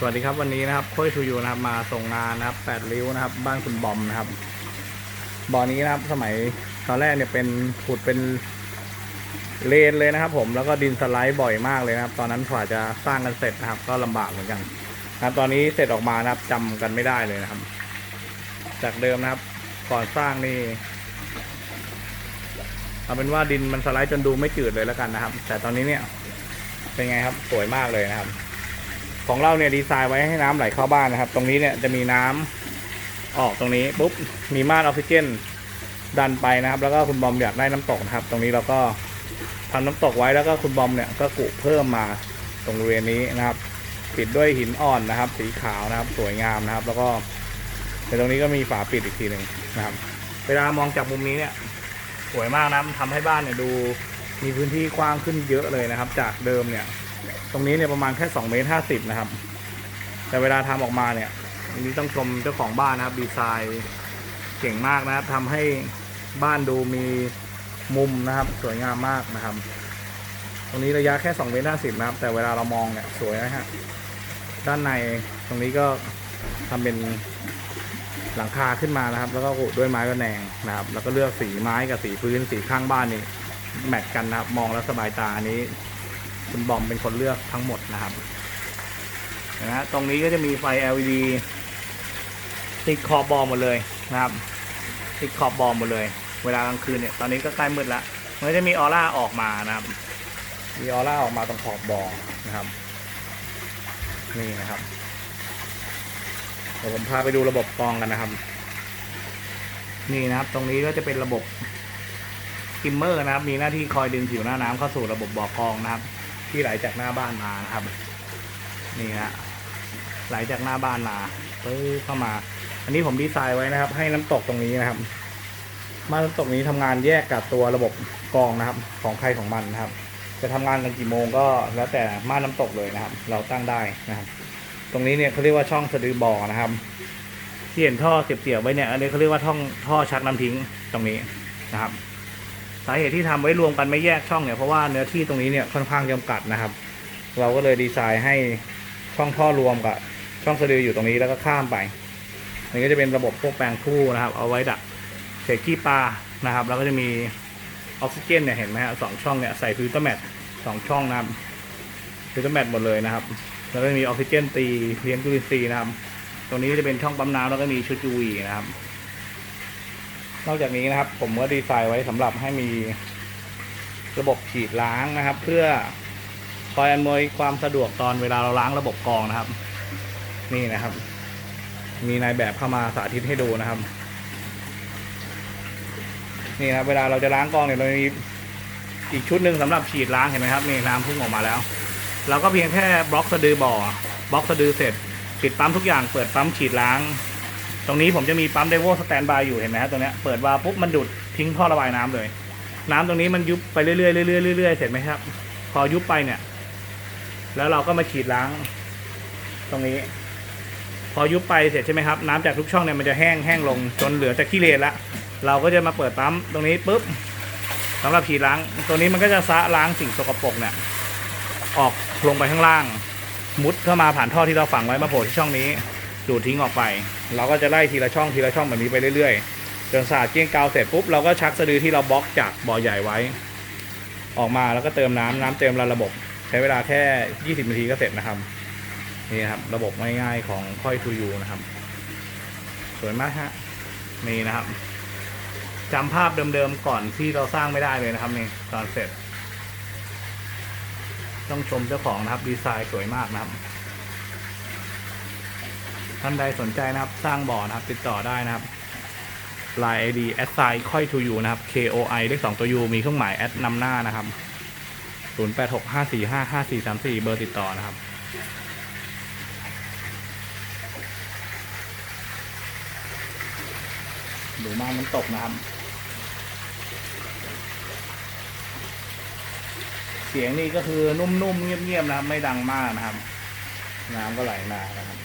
สวัสดีครับวันนี้นะครับโค้ยทูยูนะครับ มาส่งงานนะครับแปดริ้วนะครับ บ้านคุณบอมนะครับบ่อนี้นะครับ สมัยตอนแรกเนี่ยเป็นขุดเป็นเลนเลยนะครับ ผมแล้วก็ดินสไลด์บ่อยมากเลยนะครับ ตอนนั้นกว่าจะสร้างกันเสร็จนะครับ ก็ลำบากเหมือนกันนะครับ ตอนนี้เสร็จออกมานะครับจำกันไม่ได้เลยนะครับ จากเดิมนะครับ ก่อนสร้างนี่เอาเป็นว่าดินมันสไลด์จนดูไม่จืดเลยแล้วกันนะครับ แต่ตอนนี้เนี่ย เป็นไงครับสวยมากเลยนะครับ ของเราเนี่ยดีไซน์ไว้ให้น้ำไหลเข้าบ้านนะครับ ตรงนี้เนี่ยจะมีน้ำออกตรงนี้ปุ๊บมีม่านออกซิเจนดันไปนะครับ แล้วก็คุณบอมอยากได้น้ำตกนะครับ ตรงนี้เราก็ทำน้ำตกไว้แล้วก็คุณบอมเนี่ยก็กุเพิ่มมาตรงบริเวณนี้นะครับ ปิดด้วยหินอ่อนนะครับ สีขาวนะครับ สวยงามนะครับ แล้วก็ในตรงนี้ก็มีฝาปิดอีกทีหนึ่งนะครับ เวลามองจากมุมนี้เนี่ยสวยมากนะทำให้บ้านเนี่ยดูมีพื้นที่กว้างขึ้นเยอะเลยนะครับ จากเดิมเนี่ย ตรงนี้เนี่ยประมาณแค่2เมตรห้าสิบนะครับ แต่เวลาทำออกมาเนี่ยอันนี้ต้องชมเจ้าของบ้านนะครับ ดีไซน์เก่งมากนะครับทำให้บ้านดูมีมุมนะครับ สวยงามมากนะครับ ตรงนี้ระยะแค่2เมตรห้าสิบนะครับ แต่เวลาเรามองเนี่ยสวยนะฮะด้านในตรงนี้ก็ทำเป็นหลังคาขึ้นมานะครับ แล้วก็อุดด้วยไม้กระแนงนะครับ แล้วก็เลือกสีไม้กับสีพื้นสีข้างบ้านนี่แมทกันนะครับ มองแล้วสบายตาอันนี้ คุณบอมเป็นคนเลือกทั้งหมดนะครับนะฮะตรงนี้ก็จะมีไฟ LED ติดขอบบอมหมดเลยนะครับ ติดขอบบอมหมดเลย เวลากลางคืนเนี่ยตอนนี้ก็ใกล้มืดแล้วมันก็จะมีออร่าออกมานะครับ มีออร่าออกมาตรงขอบบอนะครับนี่นะครับเดี๋ยวผมพาไปดูระบบกองกันนะครับ นี่นะครับ ตรงนี้ก็จะเป็นระบบกิมเมอร์นะครับ มีหน้าที่คอยดึงผิวหน้าน้ำเข้าสู่ระบบบ่อกองนะครับ ที่ไหลจากหน้าบ้านมานะครับ นี่ฮะไหลจากหน้าบ้านมาปึ๊บเข้ามา อันนี้ผมดีไซน์ไว้นะครับ ให้น้ำตกตรงนี้นะครับ มานน้ำตกนี้ทำงานแยกกับตัวระบบกรองนะครับ ของใครของมันนะครับ จะทำงานกันกี่โมงก็แล้วแต่มานน้ำตกเลยนะครับ เราตั้งได้นะครับ ตรงนี้เนี่ยเขาเรียกว่าช่องสะดือบ่อนะครับ ที่เห็นท่อเสียบๆไว้เนี่ย อันนี้เขาเรียกว่าท่องท่อชักน้ำทิ้งตรงนี้นะครับ สาเหตุที่ทำไว้รวมกันไม่แยกช่องเนี่ยเพราะว่าเนื้อที่ตรงนี้เนี่ยค่อนข้างจำกัดนะครับ เราก็เลยดีไซน์ให้ช่องท่อรวมกับช่องสะดืออยู่ตรงนี้แล้วก็ข้ามไปอันนี้ก็จะเป็นระบบพวกแปลงคู่นะครับ เอาไว้ดักเศษขี้ปลานะครับ แล้วก็จะมีออกซิเจนเนี่ยเห็นไหมฮะสองช่องเนี่ยใส่ฟิลเตอร์แมทสองช่องนะครับฟิลเตอร์แมทหมดเลยนะครับ แล้วก็มีออกซิเจนตีเลี้ยงจุลินทรีย์นะครับ ตรงนี้ก็จะเป็นช่องปั๊มน้ำแล้วก็มีชุด UV นะครับ นอกจากนี้นะครับ ผมก็ดีไซน์ไว้สำหรับให้มีระบบฉีดล้างนะครับ เพื่อคอยอำนวยความสะดวกตอนเวลาเราล้างระบบกรองนะครับ นี่นะครับ มีนายแบบเข้ามาสาธิตให้ดูนะครับ นี่นะครับเวลาเราจะล้างกรองเนี่ยเรามีอีกชุดหนึ่งสำหรับฉีดล้างเห็นไหมครับนี่น้ำพุ่งออกมาแล้วเราก็เพียงแค่บล็อกสะดือบ่อบล็อกสะดือเสร็จปิดปั๊มทุกอย่างเปิดปั๊มฉีดล้าง ตรงนี้ผมจะมีปั๊มไดโวสแตนบายอยู่เห็นไหมฮะตรงเนี้ยเปิดวาล์วปุ๊บมันดูดทิ้งท่อระบายน้ำเลย น้ำตรงนี้มันยุบไปเรื่อยๆเรื่อยๆเรื่อยๆเสร็จไหมครับ พอยุบไปเนี่ย แล้วเราก็มาฉีดล้าง ตรงนี้ พอยุบไปเสร็จใช่ไหมครับ น้ำจากทุกช่องเนี่ยมันจะแห้งแห้งลงจนเหลือแต่ขี้เลนละเราก็จะมาเปิดปั๊มตรงนี้ปุ๊บสำหรับฉีดล้าง ตัวนี้มันก็จะซะล้างสิ่งสกปรกเนี่ย ออกลงไปข้างล่าง มุดเข้ามาผ่านท่อที่เราฝังไว้มาโผล่ที่ช่องนี้ ดูดทิ้งออกไป เราก็จะไล่ทีละช่องทีละช่องแบบนี้ไปเรื่อยๆ จนสะอาดเกลี้ยงกาวเสร็จปุ๊บเราก็ชักสะดือที่เราบล็อกจากบ่อใหญ่ไว้ ออกมาแล้วก็เติมน้ำน้ำเต็มระบบ ใช้เวลาแค่ 20 นาทีก็เสร็จนะครับ นี่ครับระบบง่ายๆของค่อยทูยูนะครับ สวยมากฮะนี่นะครับจำภาพเดิมๆก่อนที่เราสร้างไม่ได้เลยนะครับนี่ตอนเสร็จ ต้องชมเจ้าของนะครับดีไซน์สวยมากนะครับ ท่านใดสนใจนะครับ สร้างบ่อนะครับ ติดต่อได้นะครับ Line ID แอดไซค่อย to you นะครับ K O I เลขสองตัว U มีเครื่องหมายแอดนำหน้านะครับ 0 8 6 5 4 5 5 4 3 4 เบอร์ติดต่อนะครับดูมากมันตกนะครับ เสียงนี่ก็คือนุ่มๆเงียบๆนะครับ ไม่ดังมากนะครับ น้ำก็ไหลมานะครับ